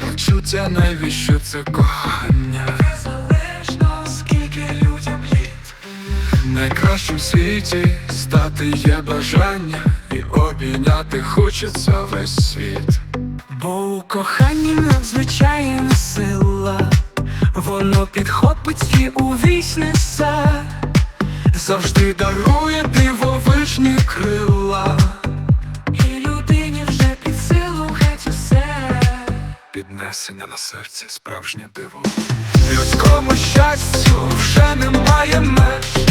Почуття навіщо це кохання? Незалежно скільки людям літ. Найкращим світі стати є бажання І обійняти хочеться весь світ. Бо у коханні надзвичайна сила. Воно підхопить і несе Завжди дарує дивовижні крила. І людині вже під силу геть усе. Піднесення на серці справжнє диво. Людському щастю вже немає меж.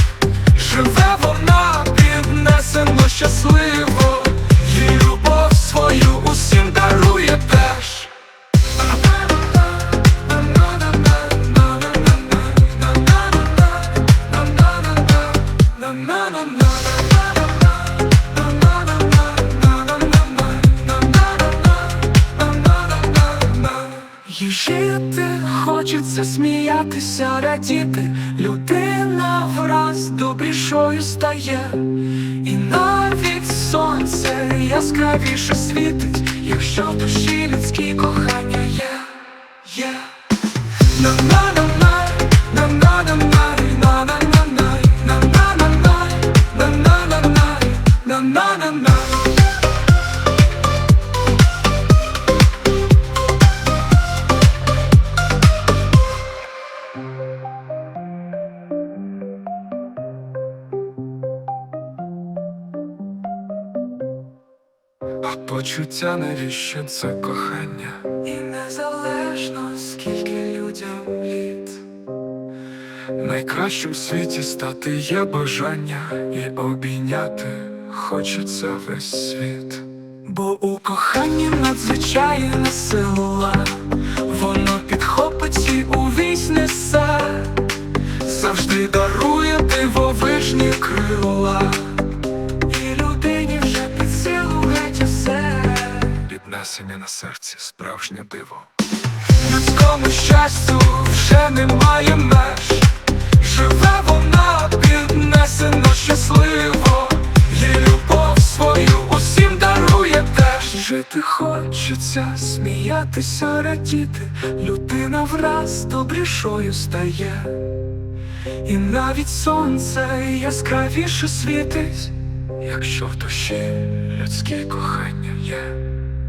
Живе вона піднесено щасливо І жити хочеться сміятися, радіти. Людина враз добрішою стає, і навіть сонце яскравіше світить, якщо в душі людські кохання є, є. На-на-на-на, почуття навіщо це кохання? І незалежно скільки людям літ. Найкращим в світі стати є бажання. І обійняти хочеться весь світ. Бо у коханні надзвичайна сила. Воно підхопить і увесь несе. Завжди дарує дивовижні крила Піднесення на серці справжнє диво. Людському щастю вже немає меж. Живе вона піднесено щасливо. Їй любов свою усім дарує теж. Жити хочеться, сміятися, радіти. Людина враз добрішою стає. І навіть сонце яскравіше світить Якщо в душі людське кохання є,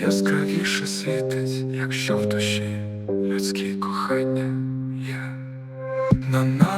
Яскравіше світить, якщо в душі людське кохання є. На-на-на